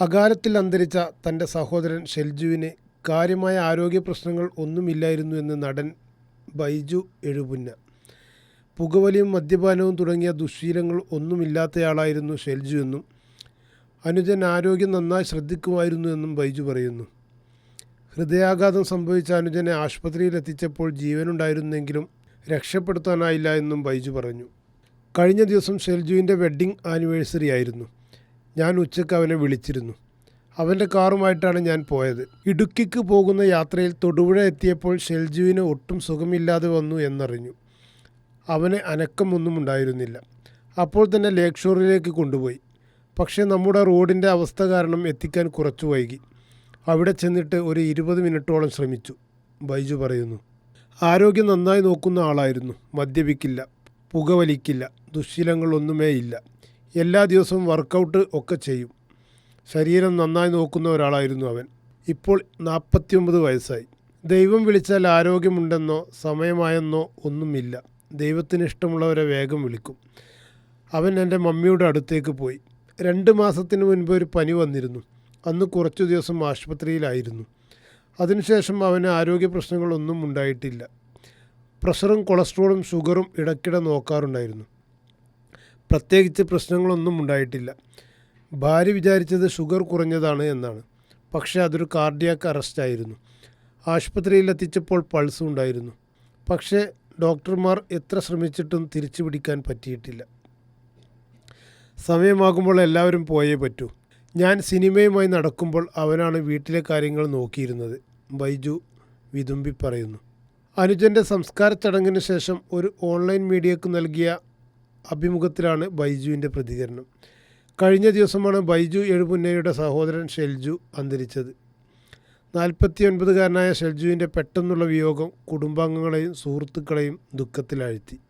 അകാലത്തിൽ അന്തരിച്ച തന്റെ സഹോദരൻ ഷെൽജുവിന് കാര്യമായ ആരോഗ്യ പ്രശ്നങ്ങൾ ഒന്നുമില്ലായിരുന്നു എന്ന് നടൻ ബൈജു എഴുപുന്ന. പുകവലിയും മദ്യപാനവും തുടങ്ങിയ ദുശ്ശീലങ്ങൾ ഒന്നുമില്ലാത്തയാളായിരുന്നു ഷെൽജു എന്നും അനുജൻ ആരോഗ്യം നന്നായി ശ്രദ്ധിക്കുമായിരുന്നു എന്നും ബൈജു പറയുന്നു. ഹൃദയാഘാതം സംഭവിച്ച അനുജനെ ആശുപത്രിയിൽ എത്തിച്ചപ്പോൾ ജീവനുണ്ടായിരുന്നെങ്കിലും രക്ഷപ്പെടുത്താനായില്ല എന്നും ബൈജു പറഞ്ഞു. കഴിഞ്ഞ ദിവസം ഷെൽജുവിന്റെ വെഡ്ഡിംഗ് ആനിവേഴ്സറി ആയിരുന്നു. ഞാൻ ഉച്ചയ്ക്ക് അവനെ വിളിച്ചിരുന്നു. അവന്റെ കാറുമായിട്ടാണ് ഞാൻ പോയത്. ഇടുക്കിക്ക് പോകുന്ന യാത്രയിൽ തൊടുപുഴ എത്തിയപ്പോൾ ഷെൽജുവിന് ഒട്ടും സുഖമില്ലാതെ വന്നു എന്നറിഞ്ഞു. അവന് അനക്കമൊന്നും ഉണ്ടായിരുന്നില്ല. അപ്പോൾ തന്നെ ലേക്ക് ഷോറിലേക്ക് കൊണ്ടുപോയി. പക്ഷേ നമ്മുടെ റോഡിന്റെ അവസ്ഥ കാരണം എത്തിക്കാൻ കുറച്ചു വൈകി. അവിടെ ചെന്നിട്ട് ഒരു ഇരുപത് മിനിറ്റോളം ശ്രമിച്ചു. ബൈജു പറയുന്നു ആരോഗ്യം നന്നായി നോക്കുന്ന ആളായിരുന്നു. മദ്യപിക്കില്ല പുകവലിക്കില്ല ദുശ്ശീലങ്ങളൊന്നുമേ ഇല്ല എല്ലാ ദിവസവും വർക്കൗട്ട് ഒക്കെ ചെയ്യും. ശരീരം നന്നായി നോക്കുന്ന ഒരാളായിരുന്നു അവൻ. ഇപ്പോൾ നാൽപ്പത്തിയൊമ്പത് വയസ്സായി. ദൈവം വിളിച്ചാൽ ആരോഗ്യമുണ്ടെന്നോ സമയമായെന്നോ ഒന്നുമില്ല. ദൈവത്തിന് ഇഷ്ടമുള്ളവരെ വേഗം വിളിക്കും. അവൻ എന്റെ മമ്മിയുടെ അടുത്തേക്ക് പോയി. രണ്ട് മാസത്തിന് മുൻപ് ഒരു പനി വന്നിരുന്നു. അന്ന് കുറച്ചു ദിവസം ആശുപത്രിയിലായിരുന്നു. അതിനുശേഷം അവന് ആരോഗ്യ പ്രശ്നങ്ങളൊന്നും ഉണ്ടായിട്ടില്ല. പ്രഷറും കൊളസ്ട്രോളും ഷുഗറും ഇടയ്ക്കിടെ നോക്കാറുണ്ടായിരുന്നു. പ്രത്യേകിച്ച് പ്രശ്നങ്ങളൊന്നും ഉണ്ടായിട്ടില്ല. ഭാര്യ വിചാരിച്ചത് ഷുഗർ കുറഞ്ഞതാണ് എന്നാണ്. പക്ഷേ അതൊരു കാർഡിയാക്ക് അറസ്റ്റായിരുന്നു ആശുപത്രിയിൽ എത്തിച്ചപ്പോൾ പൾസ് ഉണ്ടായിരുന്നു. പക്ഷേ ഡോക്ടർമാർ എത്ര ശ്രമിച്ചിട്ടും തിരിച്ചു പിടിക്കാൻ പറ്റിയിട്ടില്ല. സമയമാകുമ്പോൾ എല്ലാവരും പോയേ പറ്റൂ. ഞാൻ സിനിമയുമായി നടക്കുമ്പോൾ അവനാണ് വീട്ടിലെ കാര്യങ്ങൾ നോക്കിയിരുന്നത്. ബൈജു വിതുമ്പി പറയുന്നു. അനുജന്റെ സംസ്കാര ചടങ്ങിന് ശേഷം ഒരു ഓൺലൈൻ മീഡിയക്ക് നൽകിയ അഭിമുഖത്തിലാണ് ബൈജുവിന്റെ പ്രതികരണം. കഴിഞ്ഞ ദിവസമാണ് ബൈജു എഴുപുന്നയുടെ സഹോദരൻ ഷെൽജു അന്തരിച്ചത്. നാൽപ്പത്തിയൊൻപതുകാരനായ ഷെൽജുവിന്റെ പെട്ടെന്നുള്ള വിയോഗം കുടുംബാംഗങ്ങളെയും സുഹൃത്തുക്കളെയും ദുഃഖത്തിലാഴ്ത്തി.